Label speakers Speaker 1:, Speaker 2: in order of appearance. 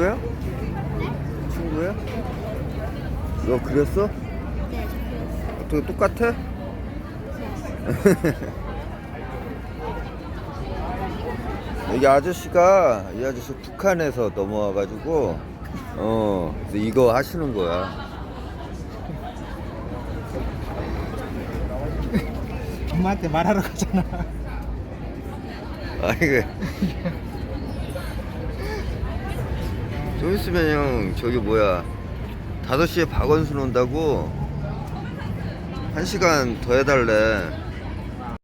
Speaker 1: 친구야?
Speaker 2: 친구야? 너 그렸어? 네,
Speaker 1: 어떻게 똑같아? 여기 아저씨가 이 아저씨 북한에서 넘어와가지고 어 그래서 이거 하시는 거야.
Speaker 3: 엄마한테 말하러 가잖아.
Speaker 1: 아니 그 좀 있으면 형 저기 뭐야. 5시에 박원순 온다고? 한 시간 더 해달래